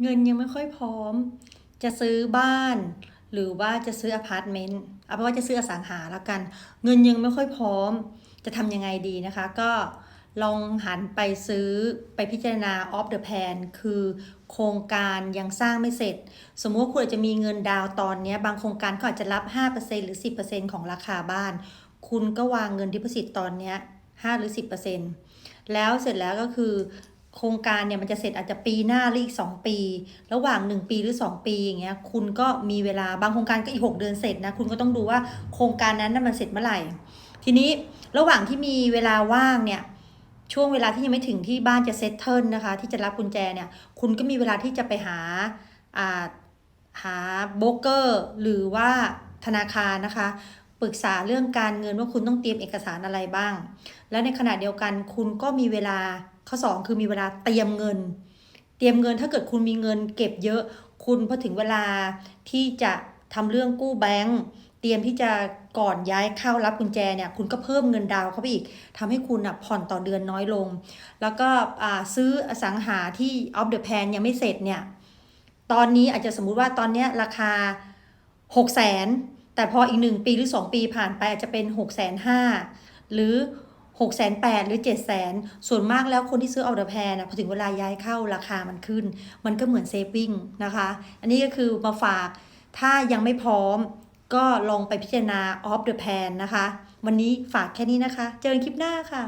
เงินยังไม่ค่อยพร้อม จะซื้อบ้าน หรือว่าจะซื้ออพาร์ตเมนต์เอาเป็นว่าจะซื้ออสังหาแล้วกัน เงินยังไม่ค่อยพร้อม จะทำยังไงดีนะคะ ก็ลองหันไปซื้อไปพิจารณา off the plan คือโครงการยังสร้างไม่เสร็จ สมมติว่าคุณอาจจะมีเงินดาวตอนนี้ บางโครงการเขาอาจจะรับ 5%หรือ 10%ของราคาบ้าน คุณก็วางเงินดิพสิตตอนนี้5หรือ 10%แล้วเสร็จแล้วก็คือ โครงการเนี่ยมันจะเสร็จอาจจะปีหน้าหรืออีก2ปี ระหว่าง1ปีหรือ2ปีอย่างเงี้ยคุณก็มีเวลาบางโครงการก็อีก6เดือนเสร็จนะคุณก็ต้องดูว่าโครงการนั้นน่ะมันเสร็จเมื่อไหร่ ทีนี้ระหว่างที่มีเวลาว่างเนี่ยช่วงเวลาที่ยังไม่ถึงที่บ้านจะเซตเทิลนะคะ ที่จะรับกุญแจเนี่ยคุณก็มีเวลาที่จะไปหาอ่าหาโบรกเกอร์ หรือว่าธนาคารนะคะปรึกษาเรื่องการเงินว่าคุณต้องเตรียมเอกสารอะไรบ้าง และในขณะเดียวกันคุณก็มีเวลา ข้อ 2 คือมีเวลาเตรียมเงิน เตรียมเงินถ้าเกิดคุณมีเงินเก็บเยอะ คุณพอถึงเวลาที่จะทำเรื่องกู้แบงก์เตรียมที่จะก่อนย้ายเข้ารับกุญแจเนี่ยคุณก็เพิ่มเงินดาวเข้าไปอีกทำให้คุณอะผ่อนต่อเดือนน้อยลง แล้วก็ซื้ออสังหาที่ off the plan ยังไม่เสร็จเนี่ยตอนนี้อาจจะสมมุติว่าตอนนี้ราคา6 0 0 0 0 0แต่พออีก 1 ปีหรือ 2 ปีผ่านไปอาจจะเป็น6 5 0 0 0หรือ 6 8 0 0 0หรือ 7 0 0 0 0 ส่วนมากแล้วคนที่ซื้อเอาเดอร์แพนะพอถึงเวลาย้ายเข้าราคามันขึ้น มันก็เหมือนเซฟวิ่งนะคะ อันนี้ก็คือมาฝากถ้ายังไม่พร้อมก็ลองไปพิจารณาออฟเดอะแพนนะคะ วันนี้ฝากแค่นี้นะคะ เจอกันคลิปหน้าค่ะ